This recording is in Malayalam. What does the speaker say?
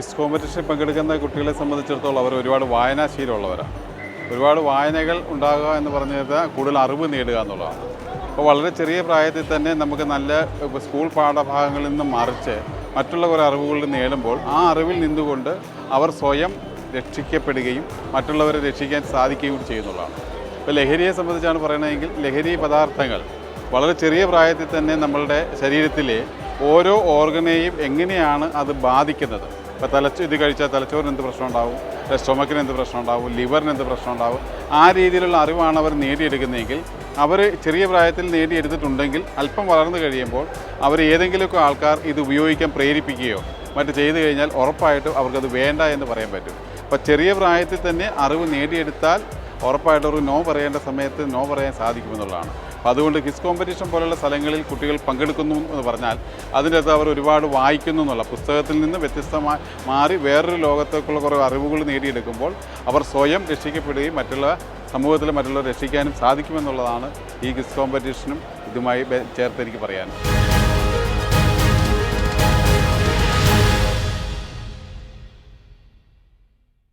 ക്വിസ് കോമ്പറ്റീഷനിൽ പങ്കെടുക്കുന്ന കുട്ടികളെ സംബന്ധിച്ചിടത്തോളം അവർ ഒരുപാട് വായനാശീലമുള്ളവരാണ്. ഒരുപാട് വായനകൾ ഉണ്ടാകുക എന്ന് പറഞ്ഞു കഴിഞ്ഞാൽ കൂടുതൽ അറിവ് നേടുക എന്നുള്ളതാണ്. അപ്പോൾ വളരെ ചെറിയ പ്രായത്തിൽ തന്നെ നമുക്ക് നല്ല സ്കൂൾ പാഠഭാഗങ്ങളിൽ നിന്ന് മറിച്ച് മറ്റുള്ള കുറേ അറിവുകൾ നേടുമ്പോൾ ആ അറിവിൽ നിന്നുകൊണ്ട് അവർ സ്വയം രക്ഷിക്കപ്പെടുകയും മറ്റുള്ളവരെ രക്ഷിക്കാൻ സാധിക്കുകയും ചെയ്യുന്നുള്ളതാണ് ഇപ്പോൾ ലഹരിയെ സംബന്ധിച്ചാണ് പറയണമെങ്കിൽ ലഹരി പദാർത്ഥങ്ങൾ വളരെ ചെറിയ പ്രായത്തിൽ തന്നെ നമ്മളുടെ ശരീരത്തിലെ ഓരോ ഓർഗനെയും എങ്ങനെയാണ് അത് ബാധിക്കുന്നത്? ഇപ്പോൾ തലച്ചോ ഇത് കഴിച്ചാൽ തലച്ചോറിന് എന്ത് പ്രശ്നം ഉണ്ടാവും? സ്റ്റൊമക്കിന് എന്ത് പ്രശ്നം ഉണ്ടാവും? ലിവറിന് എന്ത് പ്രശ്നം ഉണ്ടാവും? ആ രീതിയിലുള്ള അറിവാണ് അവർ നേടിയെടുക്കുന്നതെങ്കിൽ അവർ ചെറിയ പ്രായത്തിൽ നേടിയെടുത്തിട്ടുണ്ടെങ്കിൽ അല്പം വളർന്നു കഴിയുമ്പോൾ അവർ ഏതെങ്കിലുമൊക്കെ ആൾക്കാർ ഇത് ഉപയോഗിക്കാൻ പ്രേരിപ്പിക്കുകയോ മറ്റ് ചെയ്തു കഴിഞ്ഞാൽ ഉറപ്പായിട്ടും അവർക്കത് വേണ്ട എന്ന് പറയാൻ പറ്റും. അപ്പോൾ ചെറിയ പ്രായത്തിൽ തന്നെ അറിവ് നേടിയെടുത്താൽ ഉറപ്പായിട്ടും ഒരു നോ പറയേണ്ട സമയത്ത് നോ പറയാൻ സാധിക്കുമെന്നുള്ളതാണ്. അപ്പോൾ അതുകൊണ്ട് ക്വിസ് കോമ്പറ്റീഷൻ പോലുള്ള സ്ഥലങ്ങളിൽ കുട്ടികൾ പങ്കെടുക്കുന്നു എന്ന് പറഞ്ഞാൽ അതിന്റെ അകത്ത് അവർ ഒരുപാട് വായിക്കുന്നു എന്നുള്ള പുസ്തകത്തിൽ നിന്ന് വ്യത്യസ്തമായി മാറി വേറൊരു ലോകത്തേക്കുള്ള കുറേ അറിവുകൾ നേടിയെടുക്കുമ്പോൾ അവർ സ്വയം രക്ഷിക്കപ്പെടുകയും മറ്റുള്ള സമൂഹത്തിൽ മറ്റുള്ളവർ രക്ഷിക്കാനും സാധിക്കുമെന്നുള്ളതാണ് ഈ ക്വിസ് കോമ്പറ്റീഷനും ഇതുമായി ചേർത്ത് എനിക്ക് പറയാൻ